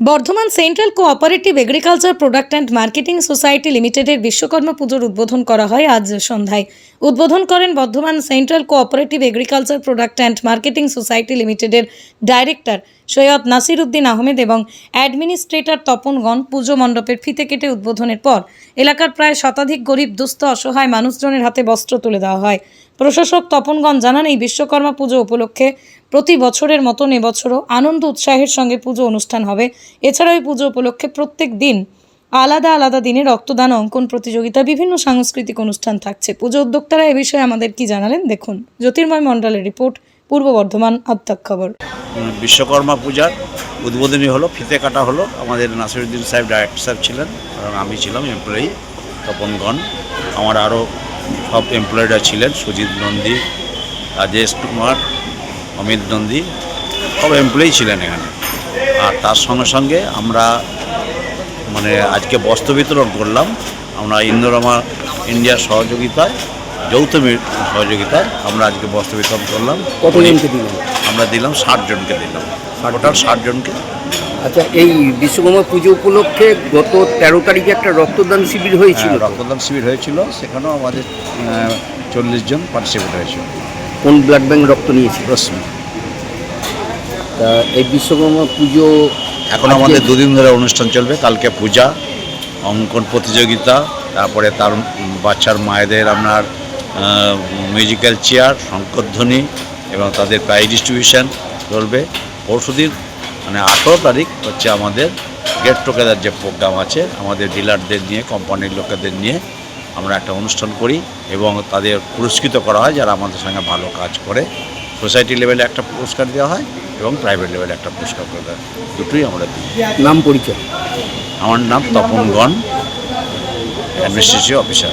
Bardhaman central cooperative agriculture product and marketing society লিমিটেডের বিশ্বকর্মা পুজোর উদ্বোধন করা হয় আজ সন্ধ্যায়। উদ্বোধন করেন Bardhaman central cooperative agriculture product and marketing society লিমিটেডের ডাইরেক্টর সৈয়দ নাসির উদ্দিন আহমেদ এবং অ্যাডমিনিস্ট্রেটর তপনগণ পুজো মণ্ডপের ফিতে কেটে উদ্বোধনের পর এলাকার প্রায় শতাধিক গরিব, দুস্থ, অসহায় মানুষজনের হাতে বস্ত্র তুলে দেওয়া হয়। প্রশাসক তপনগণ জানান, এই বিশ্বকর্মা পুজো উপলক্ষে প্রতি বছরের মতন এবছরও আনন্দ উৎসাহের সঙ্গে পুজো অনুষ্ঠান হবে। এছাড়াও এই পুজো উপলক্ষে প্রত্যেক দিন আলাদা আলাদা দিনে রক্তদান, অঙ্কন প্রতিযোগিতা, বিভিন্ন সাংস্কৃতিক অনুষ্ঠান থাকছে। পুজো উদ্যোক্তারা এ বিষয়ে আমাদের কি জানালেন দেখুন। জ্যোতির্ময় মণ্ডলের রিপোর্ট, পূর্ব বর্ধমান আত্মাক খবর। বিশ্বকর্মা পূজার উদ্বোধনী হলো, ফিতে কাটা হলো। আমাদের নাসিরুদ্দিন সাহেব ডাইরেক্টর সাহেব ছিলেন এবং আমি ছিলাম এমপ্লয়ি তপনগণ আমার আরও সব এমপ্লয়িরা ছিলেন, সুজিত নন্দী, রাজেশ কুমার অমিত নন্দী সব এমপ্লয়ি ছিলেন এখানে। আর তার সঙ্গে সঙ্গে আমরা মানে আজকে বস্ত্র বিতরণ করলাম। আমরা ইন্দোরামা ইন্ডিয়ার সহযোগিতায় যৌথ সহযোগিতায় আমরা আজকে বস্ত্র বিতরণ করলাম। কতজনকে দিলেন? আমরা দিলাম ষাট জনকে দিলাম। টোটাল ষাট জনকে। আচ্ছা এই বিশ্বকর্মা পুজো উপলক্ষে গত তেরো তারিখে একটা রক্তদান শিবির হয়েছিল হ্যাঁ, রক্তদান শিবির হয়েছিল। সেখানেও আমাদের চল্লিশ জন পার্টিসিপেট হয়েছিল। কোন ব্লাড ব্যাংক রক্ত নিয়েছিল রশ্মি তা এই বিশ্বকর্মা পুজো এখন আমাদের দুদিন ধরে অনুষ্ঠান চলবে। কালকে পূজা অঙ্কন প্রতিযোগিতা তারপরে তার বাচ্চার মায়েদের আপনার মিউজিক্যাল চেয়ার শঙ্করধ্বনি এবং তাদের প্রাইজ ডিস্ট্রিবিউশন চলবে। পরশুদিন মানে আঠেরো তারিখ হচ্ছে আমাদের গেট টুগেদার যে প্রোগ্রাম আছে আমাদের ডিলারদের নিয়ে কোম্পানির লোকেদের নিয়ে আমরা একটা অনুষ্ঠান করি এবং তাদের পুরস্কৃত করা হয় যারা আমাদের সঙ্গে ভালো কাজ করে। সোসাইটি লেভেলে একটা পুরস্কার দেওয়া হয় এবং প্রাইভেট লেভেলে একটা পুরস্কার করে দেওয়া দুটোই আমরা দিই। নাম পরিচয়? আমার নাম তপন গণ অ্যাডমিনিস্ট্রেটিভ অফিসার